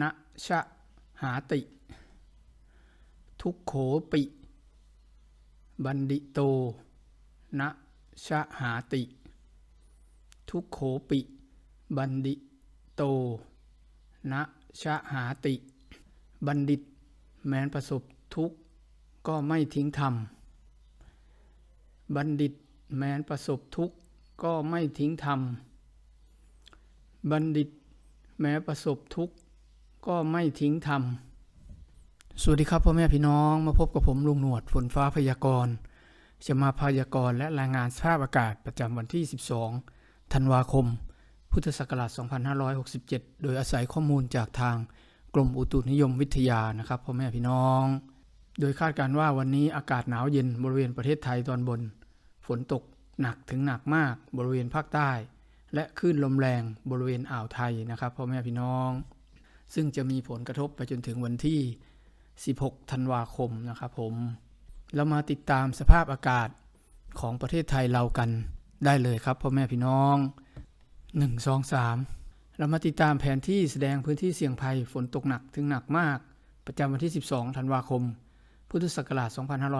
นะชะหาติ ทุกโขปิ บันดิโต นะชะหาติ ทุกโขปิ บัณฑิโต นะชะหาติ บัณฑิต แม้นประสบทุกข์ก็ไม่ทิ้งธรรม บัณฑิตแม้นประสบทุกข์ก็ไม่ทิ้งธรรม บัณฑิตแม้ประสบทุกข์ ก็ไม่ทิ้งธรรม สวัสดีครับพ่อแม่พี่น้องมาพบกับผมลุงหนวดฝนฟ้าพยากรณ์ จะมาพยากรณ์และรายงานสภาพอากาศประจำวันที่ 12 ธันวาคม พุทธศักราช 2567 โดยอาศัยข้อมูลจากทางกรมอุตุนิยมวิทยานะครับพ่อแม่พี่น้อง โดยคาดการณ์ว่าวันนี้อากาศหนาวเย็นบริเวณประเทศไทยตอนบน ฝนตกหนักถึงหนักมากบริเวณภาคใต้ และคลื่นลมแรงบริเวณอ่าวไทยนะครับพ่อแม่พี่น้อง ซึ่งจะมีผลกระทบไปจนถึงวันที่ 16 ธันวาคมนะครับผม เรามาติดตามสภาพอากาศของประเทศไทยเรากันได้เลยครับพ่อแม่พี่น้อง 1 2 3 เรามาติดตามแผนที่แสดงพื้นที่เสี่ยงภัยฝนตกหนักถึงหนักมาก ประจำวันที่ 12 ธันวาคม พุทธศักราช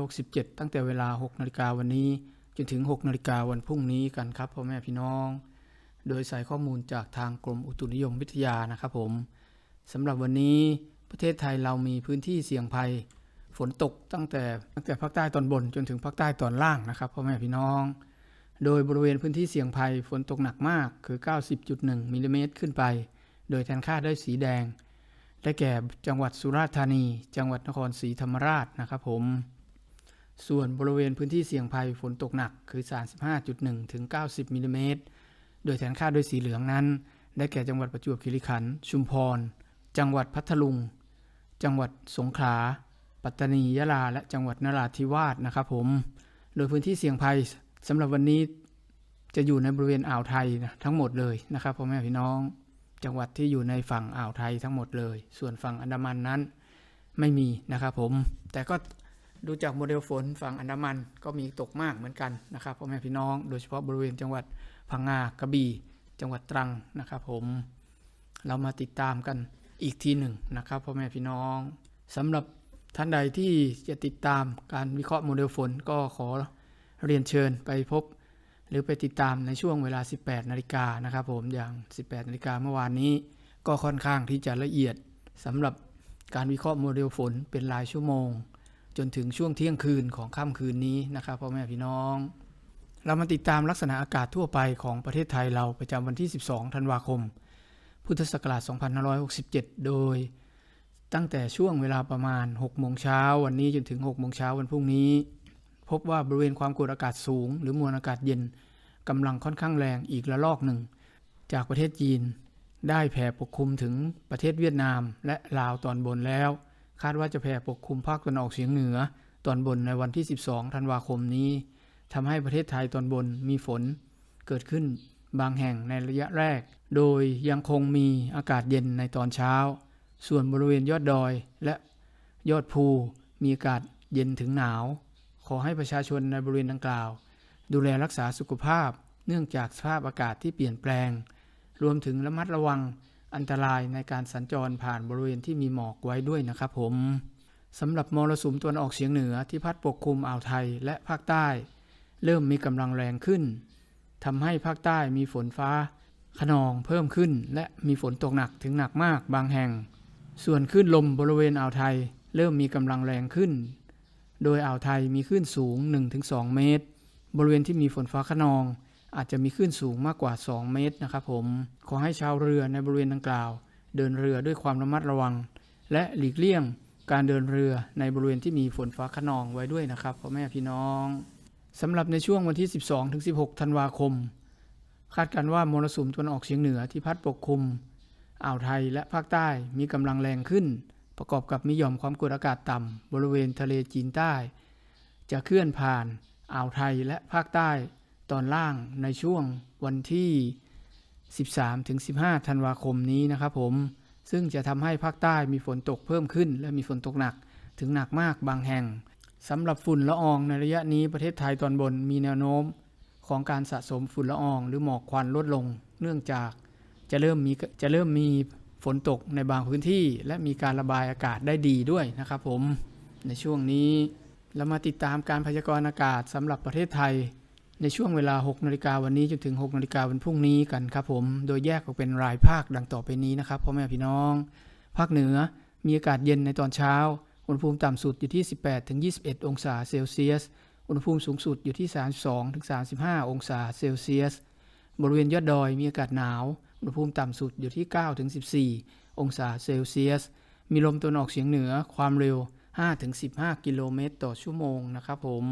2567 ตั้งแต่เวลา 6 นาฬิกาวันนี้ จนถึง 6 นาฬิกาวันพรุ่งนี้กันครับพ่อแม่พี่น้อง โดยใส่ข้อมูลจากทางกรมอุตุนิยมวิทยานะครับผม สำหรับวันนี้ประเทศไทยเรามีพื้นที่เสี่ยงภัย ฝนตกตั้งแต่ตั้งแต่ภาคใต้ตอนบนจนถึงภาคใต้ตอนล่างนะครับพ่อแม่พี่น้อง โดยบริเวณพื้นที่เสี่ยงภัยฝนตกหนักมากคือ 90.1มิลลิเมตรขึ้นไป โดยแทนค่าด้วยสีแดง ได้แก่จังหวัดสุราษฎร์ธานี จังหวัดนครศรีธรรมราชนะครับผมส่วนบริเวณพื้นที่เสี่ยงภัยฝนตกหนักคือ 35.1 ถึง 90มิลลิเมตร โดยแทนค่าด้วยสีเหลืองนั้น ได้แก่จังหวัดประจวบคีรีขันธ์ ชุมพร จังหวัดพัทลุง จังหวัดสงขลา ปัตตานี ยะลา และจังหวัดนราธิวาสนะครับผม โดยพื้นที่เสี่ยงภัยสำหรับวันนี้จะอยู่ในบริเวณอ่าวไทยนะทั้งหมดเลยนะครับพ่อแม่พี่น้อง จังหวัดที่อยู่ในฝั่งอ่าวไทยทั้งหมดเลย ส่วนฝั่งอันดามันนั้นไม่มีนะครับผม แต่ก็ดูจากโมเดลฝนฝั่งอันดามันก็มีตกมากเหมือนกันนะครับพ่อแม่พี่น้อง โดยเฉพาะบริเวณจังหวัดพังงากระบี่ จังหวัดตรังนะครับผม เรามาติดตามกัน อีกทีหนึ่งนะครับพ่อแม่พี่น้องสำหรับท่านใดที่จะติดตามการวิเคราะห์โมเดลฝนก็ขอเรียนเชิญไปพบ หรือไปติดตามในช่วงเวลา 18 นาฬิกานะครับผมอย่าง 18 นาฬิกาเมื่อวานนี้ก็ค่อนข้างที่จะละเอียดสำหรับการวิเคราะห์โมเดลฝนเป็นรายชั่วโมง จนถึงช่วงเที่ยงคืนของค่ำคืนนี้นะครับพ่อแม่พี่น้อง เรามาติดตามลักษณะอากาศทั่วไปของประเทศไทยเราประจำวันที่ 12 ธันวาคม พุทธศักราช 2567 โดย ตั้งแต่ช่วงเวลาประมาณ 6 โมงเช้าวันนี้จนถึง 6 โมงเช้าวันพรุ่งนี้ พบว่าบริเวณความกดอากาศสูง หรือมวลอากาศเย็นกำลังค่อนข้างแรงอีกระลอกหนึ่ง จากประเทศจีน ได้แผ่ปกคลุมถึงประเทศเวียดนามและลาวตอนบนแล้ว คาดว่าจะแผ่ปกคลุมภาคตะวันออกเฉียงเหนือ ตอนบนในวันที่ 12 ธันวาคมนี้ทำให้ประเทศไทยตอนบนมีฝนเกิดขึ้น บางแห่งในระยะแรก โดยยังคงมีอากาศเย็นในตอนเช้า ส่วนบริเวณยอดดอยและยอดภูมีอากาศเย็นถึงหนาว ขอให้ประชาชนในบริเวณดังกล่าว ดูแลรักษาสุขภาพ เนื่องจากสภาพอากาศที่เปลี่ยนแปลง รวมถึงระมัดระวังอันตรายในการสัญจรผ่านบริเวณที่มีหมอกไว้ด้วยนะครับผมสำหรับมรสุมตะวันออกเฉียงเหนือที่พัดปกคลุมอ่าวไทยและภาคใต้ เริ่มมีกำลังแรงขึ้น ทำให้ภาคใต้มีฝนฟ้าขนองเพิ่มขึ้น และมีฝนตกหนักถึงหนักมากบางแห่ง ส่วนคลื่นลมบริเวณอ่าวไทย เริ่มมีกำลังแรงขึ้น โดยอ่าวไทยมีคลื่นสูง 1-2 เมตร บริเวณที่มีฝนฟ้าขนอง อาจจะมีคลื่นสูงมากกว่า 2 เมตรนะครับผม ขอให้ชาวเรือในบริเวณดังกล่าว เดินเรือด้วยความระมัดระวัง และหลีกเลี่ยงการเดินเรือในบริเวณที่มีฝนฟ้าขนองไว้ด้วยนะครับพ่อแม่พี่น้อง สำหรับในช่วงวันที่ 12-16 ธันวาคม คาดการณ์ว่ามรสุมตะวันออกเฉียงเหนือที่พัดปกคลุม อ่าวไทยและภาคใต้มีกำลังแรงขึ้น ประกอบกับมีหย่อมความกดอากาศต่ำบริเวณทะเลจีนใต้ จะเคลื่อนผ่านอ่าวไทยและภาคใต้ตอนล่างในช่วงวันที่ 13-15 ธันวาคมนี้นะครับผม ซึ่งจะทำให้ภาคใต้มีฝนตกเพิ่มขึ้น และมีฝนตกหนักถึงหนักมากบางแห่ง สำหรับฝุ่นละอองในระยะนี้ประเทศไทยตอนบนมีแนวโน้มของการสะสมฝุ่นละออง หรือหมอกควันลดลง เนื่องจากจะเริ่มมีจะเริ่มมีฝนตกในบางพื้นที่ และมีการระบายอากาศได้ดีด้วยนะครับผมในช่วงนี้เรามาติดตามการพยากรณ์อากาศสำหรับประเทศไทย ในช่วงเวลา 6 นาฬิกาวันนี้จนถึง 6 นาฬิกาวันพรุ่งนี้กันครับผม โดยแยกออกเป็นรายภาคดังต่อไปนี้นะครับพ่อแม่พี่น้อง ภาคเหนือมีอากาศเย็นในตอนเช้า อุณหภูมิต่ำสุดอยู่ที่ 18ถึง21 องศาเซลเซียส อุณหภูมิสูงสุดอยู่ที่ 32ถึง35 องศาเซลเซียส บริเวณยอดดอยมีอากาศหนาว อุณหภูมิต่ำสุดอยู่ที่9ถึง14 องศาเซลเซียส มีลมตะวันออกเฉียงเหนือความเร็ว 5 ถึง 15 กิโลเมตรต่อชั่วโมงนะครับผม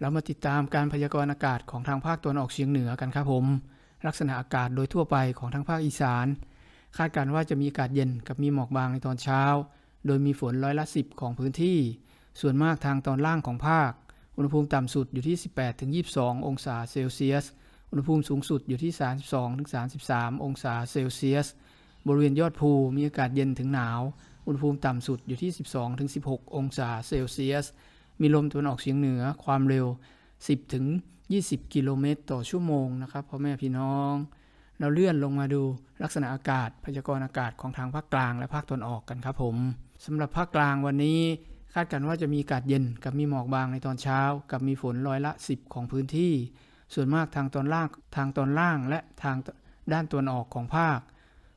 เรามาติดตามการพยากรณ์อากาศของทางภาคตะวันออกเฉียงเหนือกันครับผม ลักษณะอากาศโดยทั่วไปของทางภาคอีสาน คาดการณ์ว่าจะมีอากาศเย็นกับมีหมอกบางในตอนเช้า โดยมีฝนร้อยละ 10 ของพื้นที่ ส่วนมากทางตอนล่างของภาค อุณหภูมิต่ำสุดอยู่ที่ 18ถึง22 องศาเซลเซียส อุณหภูมิสูงสุดอยู่ที่ 32ถึง33 องศาเซลเซียส บริเวณยอดภูมีอากาศเย็นถึงหนาว อุณหภูมิต่ำสุดอยู่ที่ 12ถึง16 องศาเซลเซียส มีลมตะวันออกเฉียงเหนือความเร็ว 10ถึง20 กิโลเมตรต่อชั่วโมงนะครับพ่อแม่พี่น้องเราเลื่อนลงมาดูลักษณะอากาศพยากรณ์อากาศของทางภาคกลางและภาคตะวันออกกันครับผม สำหรับภาคกลางวันนี้คาดกันว่าจะมีอากาศเย็นกับมีหมอกบางในตอนเช้า กับมีฝนร้อยละ 10 ของพื้นที่ ส่วนมากทางตอนล่างทางตอนล่างและทางด้านตะวันออกของภาค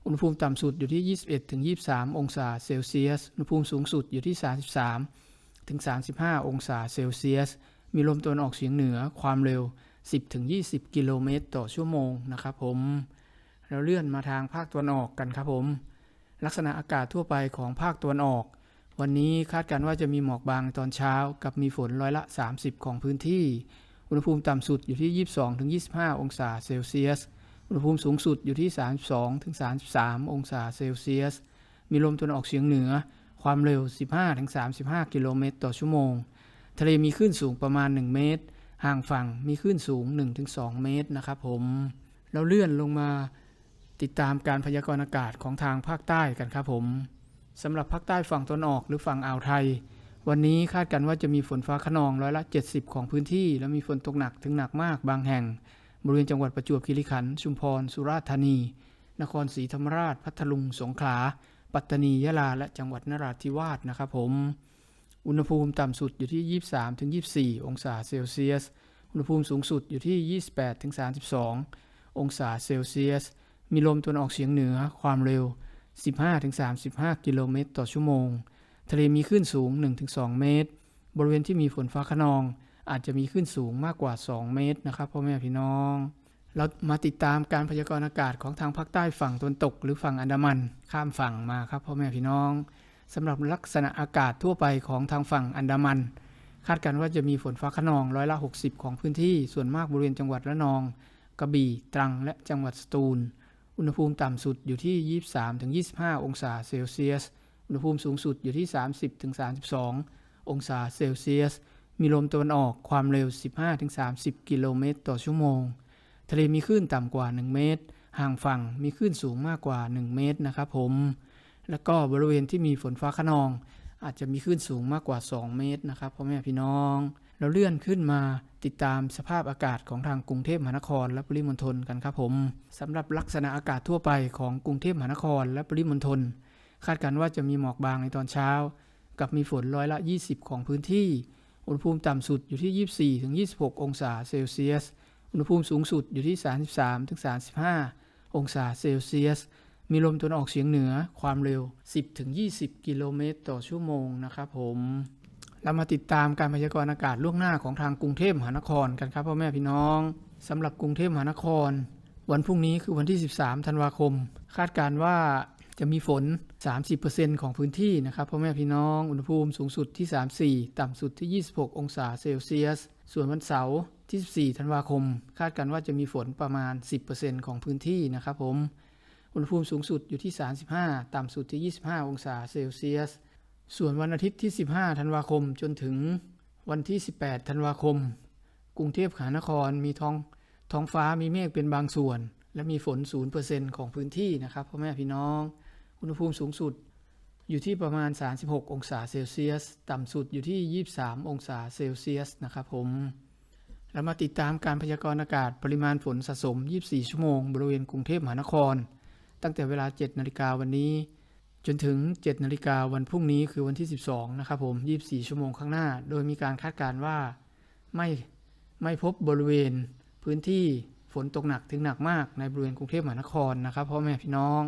อุณหภูมิต่ำสุดอยู่ที่ 21ถึง23 องศาเซลเซียส อุณหภูมิสูงสุดอยู่ที่ 33 ถึง 35 องศาเซลเซียส มีลมตะวันออกเฉียงเหนือความเร็ว 10ถึง20 กิโลเมตรต่อชั่วโมงนะครับผม เราเลื่อนมาทางภาคตะวันออกกันครับผม ลักษณะอากาศทั่วไปของภาคตะวันออก วันนี้คาดการณ์ว่าจะมีหมอกบางตอนเช้า กับมีฝนร้อยละ 30 ของพื้นที่ อุณหภูมิต่ำสุดอยู่ที่ 22-25 องศาเซลเซียส อุณหภูมิสูงสุดอยู่ที่ 32-33 องศาเซลเซียส มีลมตะวันออกเฉียงเหนือ ความเร็ว 15-35 กิโลเมตรต่อชั่วโมง ทะเลมีคลื่นสูงประมาณ 1 เมตร ห่างฝั่งมีคลื่นสูง 1-2 เมตรนะครับผม เราเลื่อนลงมา ติดตามการพยากรณ์อากาศของทางภาคใต้กันครับผมสำหรับภาคใต้ฝั่งตะวันออกหรือฝั่งอ่าวไทย วันนี้คาดกันว่าจะมีฝนฟ้าขนองร้อยละ 70 ของพื้นที่ และมีฝนตกหนักถึงหนักมากบางแห่ง บริเวณจังหวัดประจวบคีรีขันธ์ชุมพร สุราษฎร์ธานี นครศรีธรรมราช พัทลุง สงขลา ปัตตานี ยะลา และจังหวัดนราธิวาสนะครับผม อุณหภูมิต่ำสุดอยู่ที่ 23-24 องศาเซลเซียส อุณหภูมิสูงสุดอยู่ที่ 28-32 องศาเซลเซียส มีลมตะวันออกเฉียงเหนือความเร็ว 15-35 กิโลเมตรต่อชั่วโมง ทะเลมีคลื่นสูง 1-2 เมตร บริเวณที่มีฝนฟ้าขนอง อาจจะมีคลื่นสูงมากกว่า 2 เมตรนะครับพ่อแม่พี่น้อง เรามาติดตามการพยากรณ์อากาศของทางภาคใต้ฝั่งตะวันตก หรือฝั่งอันดามัน ข้ามฝั่งมาครับพ่อแม่พี่น้องสำหรับลักษณะอากาศทั่วไปของทางฝั่งอันดามัน คาดการณ์ว่าจะมีฝนฟ้าขนองร้อยละ 60 ของพื้นที่ส่วนมากบริเวณจังหวัดระนอง กระบี่ตรังและจังหวัดสตูล อุณหภูมิต่ำสุดอยู่ที่ 23-25 องศาเซลเซียส อุณหภูมิสูงสุดอยู่ที่ 30-32 องศาเซลเซียส มีลมตะวันออกความเร็ว 15-30 กิโลเมตรต่อชั่วโมง ทะเลมีคลื่นต่ำกว่า 1 เมตร ห่างฝั่งมีคลื่นสูงมากกว่า 1 เมตรนะครับผม แล้วก็บริเวณที่มีฝนฟ้าขนอง อาจจะมีคลื่นสูงมากกว่า 2 เมตรนะครับพ่อแม่พี่น้อง เราเลื่อนขึ้นมาติดตามสภาพอากาศของทางกรุงเทพมหานคร และปริมณฑลกันครับผมสำหรับลักษณะอากาศทั่วไปของกรุงเทพมหานคร และปริมณฑลคาดการณ์ว่าจะมีหมอกบางในตอนเช้า กับมีฝนร้อยละ 20 ของพื้นที่ อุณหภูมิต่ำสุดอยู่ที่ 24-26 องศาเซลเซียส อุณหภูมิสูงสุดอยู่ที่ 33ถึง35 องศาเซลเซียส มีลมตะวันออกเฉียงเหนือความเร็ว 10ถึง20 กิโลเมตรต่อชั่วโมงนะครับผม เรามาติดตามการพยากรณ์อากาศล่วงหน้าของทางกรุงเทพมหานครกันครับพ่อแม่พี่น้องสำหรับกรุงเทพมหานคร วันพรุ่งนี้คือวันที่ 13 ธันวาคม คาดการว่าจะมีฝน 30%ของพื้นที่นะครับพ่อแม่พี่น้องอุณหภูมิสูงสุดที่ 34 ต่ำสุดที่ 26 องศาเซลเซียส ส่วนวันเสาร์ที่ 14 ธันวาคม คาดการว่าจะมีฝนประมาณ 10%ของพื้นที่นะครับผมอุณหภูมิสูงสุดอยู่ที่ 35 ต่ำสุดที่ 25 องศาเซลเซียส ส่วนวันอาทิตย์ที่ 15 ธันวาคมจนถึงวันที่ 18 ธันวาคม กรุงเทพมหานครมีท้องท้องฟ้ามีเมฆเป็นบางส่วน และมีฝน 0%ของพื้นที่นะครับพ่อแม่พี่น้อง อุณหภูมิสูงสุดอยู่ที่ประมาณ 36 องศาเซลเซียส ต่ำสุดอยู่ที่ 23 องศาเซลเซียสนะครับผม เรามาติดตามการพยากรณ์อากาศปริมาณฝนสะสม 24 ชั่วโมง บริเวณกรุงเทพมหานคร ตั้งแต่เวลา 7 นาฬิกาวันนี้ จนถึง 7 นาฬิกาวันพรุ่งนี้คือวันที่ 12 นะครับผม 24 ชั่วโมงข้างหน้า โดยมีการคาดการณ์ว่าไม่ไม่พบบริเวณพื้นที่ฝนตกหนักถึงหนักมากในบริเวณกรุงเทพมหานครนะครับพ่อแม่พี่น้อง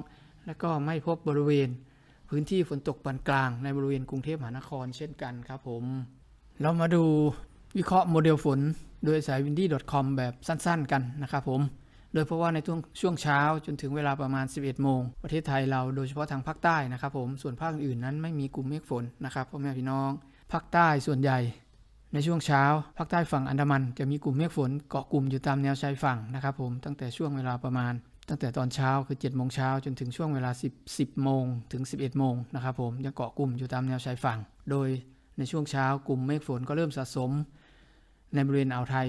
และก็ไม่พบบริเวณพื้นที่ฝนตกปานกลางในบริเวณกรุงเทพมหานครเช่นกันครับผม เรามาดูวิเคราะห์โมเดลฝน โดยสาย windy.com แบบสั้นๆ กันนะครับผม โดยเพราะว่าในช่วงช่วงเช้าจนถึงเวลาประมาณ 11 โมง ประเทศไทยเราโดยเฉพาะทางภาคใต้นะครับผมส่วนภาคอื่นนั้นไม่มีกลุ่มเมฆฝนนะครับพ่อแม่พี่น้องภาคใต้ส่วนใหญ่ ในช่วงเช้าภาคใต้ฝั่งอันดามัน จะมีกลุ่มเมฆฝนเกาะกลุ่มอยู่ตามแนวชายฝั่งนะครับผมตั้งแต่ช่วงเวลาประมาณ ตั้งแต่ตอนเช้าคือ7โมงเช้าจนถึงช่วงเวลา 10 10โมงถึง 11 โมงนะครับผมยังเกาะกลุ่มอยู่ตามแนวชายฝั่ง โดยในช่วงเช้ากลุ่มเมฆฝนก็เริ่มสะสม ในบริเวณอ่าวไทย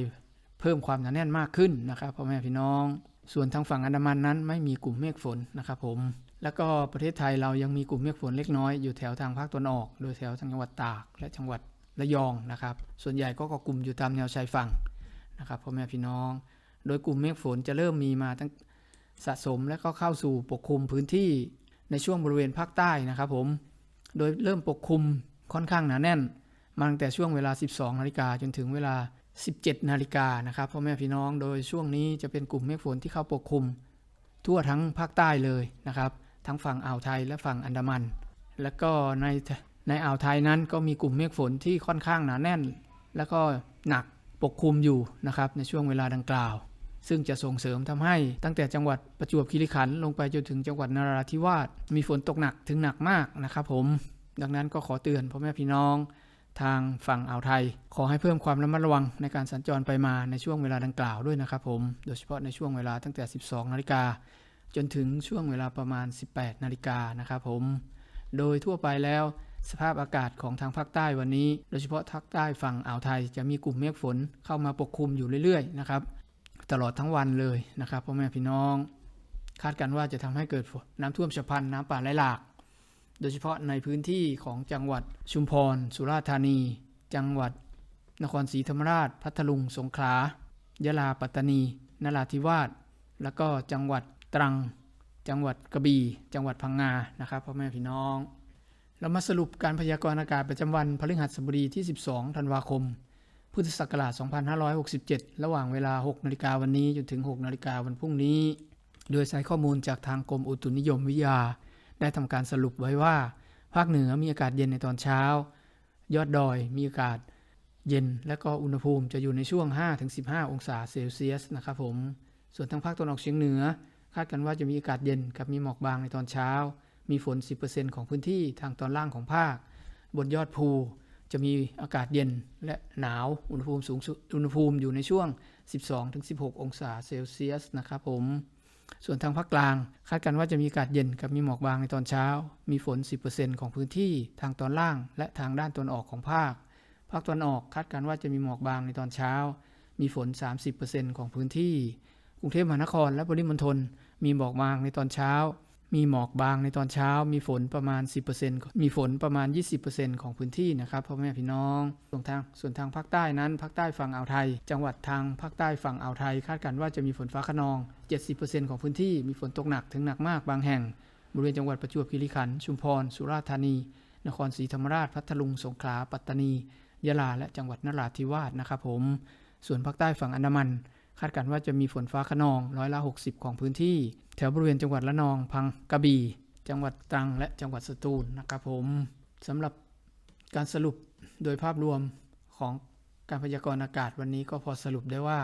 เพิ่มความหนาแน่นมากขึ้นนะครับพ่อแม่พี่น้อง ส่วนทางฝั่งอันดามันนั้นไม่มีกลุ่มเมฆฝนนะครับผมแล้วก็ประเทศไทยเรายังมีกลุ่มเมฆฝนเล็กน้อยอยู่แถวทางภาคตะวันออก โดยแถวทางจังหวัดตากและจังหวัดระยองนะครับ ส่วนใหญ่ก็กาะกลุ่มอยู่ตามแนวชายฝั่งนะครับพ่อแม่พี่น้อง โดยกลุ่มเมฆฝนจะเริ่มมีมาตั้งสะสมและก็เข้าสู่ปกคลุมพื้นที่ในช่วงบริเวณภาคใต้นะครับผม โดยเริ่มปกคลุมค่อนข้างหนาแน่นมาตั้งแต่ช่วงเวลา 12 นาฬิกาจนถึงเวลา 17 นาฬิกานะครับพ่อแม่พี่น้องโดยช่วงนี้จะเป็นกลุ่มเมฆฝนที่เข้าปกคลุม ทั่วทั้งภาคใต้เลยนะครับ ทั้งฝั่งอ่าวไทยและฝั่งอันดามัน แล้วก็ในในอ่าวไทยนั้นก็มีกลุ่มเมฆฝนที่ค่อนข้างหนาแน่น แล้วก็หนักปกคลุมอยู่นะครับในช่วงเวลาดังกล่าว ซึ่งจะส่งเสริมทำให้ตั้งแต่จังหวัดประจวบคีรีขันธ์ลงไปจนถึงจังหวัดนราธิวาสมีฝนตกหนักถึงหนักมากนะครับผมดังนั้นก็ขอเตือนพ่อแม่พี่น้อง ทางฝั่งอ่าวไทย ขอให้เพิ่มความระมัดระวังในการสัญจรไปมาในช่วงเวลาดังกล่าวด้วยนะครับผม โดยเฉพาะในช่วงเวลาตั้งแต่ 12 นาฬิกา จนถึงช่วงเวลาประมาณ 18 นาฬิกานะครับผม โดยทั่วไปแล้วสภาพอากาศของทางภาคใต้วันนี้ โดยเฉพาะภาคใต้ฝั่งอ่าวไทยจะมีกลุ่มเมฆฝนเข้ามาปกคลุมอยู่เรื่อยๆนะครับตลอดทั้งวันเลยนะครับพ่อแม่พี่น้อง คาดกันว่าจะทำให้เกิดนน้ำท่วมฉับพลันน้ำป่าไหลหลาก โดยเฉพาะในพื้นที่ของจังหวัดชุมพร สุราษฎร์ธานี จังหวัด นครศรีธรรมราช พัทลุง สงขลา ยะลา ปัตตานี นราธิวาส แล้วก็จังหวัดตรัง จังหวัดกระบี่ จังหวัดพังงา นะครับพ่อแม่พี่น้อง เรามาสรุปการพยากรณ์อากาศประจำวันพฤหัสบดีที่ 12 ธันวาคม พุทธศักราช 2567 ระหว่างเวลา 6 นาฬิกาวันนี้จนถึง 6 นาฬิกาวันพรุ่งนี้ โดยใช้ข้อมูลจากทางกรมอุตุนิยมวิทยา ได้ทำการสรุปไว้ว่า ภาคเหนือมีอากาศเย็นในตอนเช้า ยอดดอยมีอากาศเย็น และก็อุณหภูมิจะอยู่ในช่วง 5-15 องศาเซลเซียสนะครับผม ส่วนทางภาคตะวันออกเฉียงเหนือ คาดกันว่าจะมีอากาศเย็นกับมีหมอกบางในตอนเช้า มีฝน 10%ของพื้นที่ทางตอนล่างของภาค บนยอดภูจะมีอากาศเย็นและหนาว อุณหภูมิสูงสุด อุณหภูมิอยู่ในช่วง 12-16 องศาเซลเซียสนะครับผม ส่วนทางภาคกลาง คาดกันว่าจะมีอากาศเย็นกับมีหมอกบางในตอนเช้า มีฝน 10%ของพื้นที่ทางตอนล่าง และทางด้านตอนออกของภาค ภาคตอนออกคาดการณ์ว่าจะมีหมอกบางในตอนเช้า มีฝน 30%ของพื้นที่ กรุงเทพมหานครและปริมณฑลมีหมอกบางในตอนเช้า มีหมอกบางในตอนเช้า มีฝนประมาณ 10%มีฝนประมาณ 20%ของพื้นที่นะครับพ่อแม่พี่น้อง ส่วนทางส่วนทางภาคใต้นั้นภาคใต้ฝั่งอ่าวไทย จังหวัดทางภาคใต้ฝั่งอ่าวไทย คาดการณ์ว่าจะมีฝนฟ้าคะนอง 70%ของพื้นที่มีฝนตกหนักถึงหนักมากบางแห่ง บริเวณจังหวัดประจวบคีรีขันธ์ชุมพร สุราษฎร์ธานี นครศรีธรรมราชพัทลุงสงขลาปัตตานี ยะลา และจังหวัดนราธิวาสนะครับผม ส่วนภาคใต้ฝั่งอันดามัน คาดการณ์ว่าจะมีฝนฟ้าขนองร้อยละ 60 ของพื้นที่ แถวบริเวณจังหวัดละนอง พังกระบี่ จังหวัดตรัง และจังหวัดสตูลนะครับผมสำหรับการสรุปโดยภาพรวมของการพยากรณ์อากาศวันนี้ก็พอสรุปได้ว่า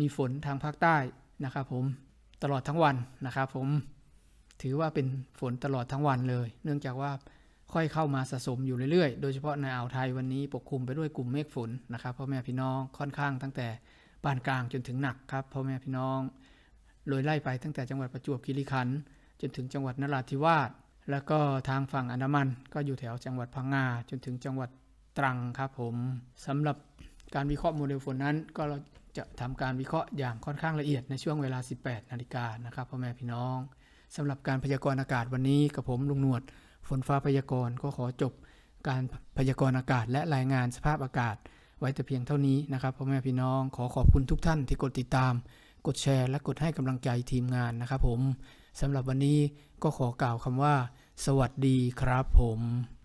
มีฝนทางภาคใต้นะครับผมตลอดทั้งวันนะครับผมถือว่าเป็นฝนตลอดทั้งวันเลย เนื่องจากว่าค่อยเข้ามาสะสมอยู่เรื่อยๆ โดยเฉพาะในอ่าวไทยวันนี้ปกคลุมไปด้วยกลุ่มเมฆฝนนะครับพ่อแม่พี่น้องค่อนข้างตั้งแต่ ปานกลางจนถึงหนักครับพ่อแม่พี่น้องโดยไล่ไปตั้งแต่จังหวัดประจวบคีรีขันธ์จนถึงจังหวัดนราธิวาสแล้วก็ทางฝั่งอันดามัน ก็อยู่แถวจังหวัดพังงาจนถึงจังหวัดตรังครับผมสำหรับการวิเคราะห์โมเดลฝนนั้น ก็เราจะทำการวิเคราะห์อย่างค่อนข้างละเอียดในช่วงเวลา 18 นาฬิกานะครับพ่อแม่พี่น้องสำหรับการพยากรณ์อากาศวันนี้กับผมลุงหนวด ฝนฟ้าพยากรณ์ก็ขอจบการพยากรณ์อากาศและรายงานสภาพอากาศ ไว้แต่เพียงเท่านี้นะครับพ่อแม่พี่น้องขอขอบคุณทุกท่านที่กดติดตาม กดแชร์ และกดให้กำลังใจทีมงานนะครับผมสำหรับวันนี้ก็ขอกล่าวคำว่า สวัสดีครับผม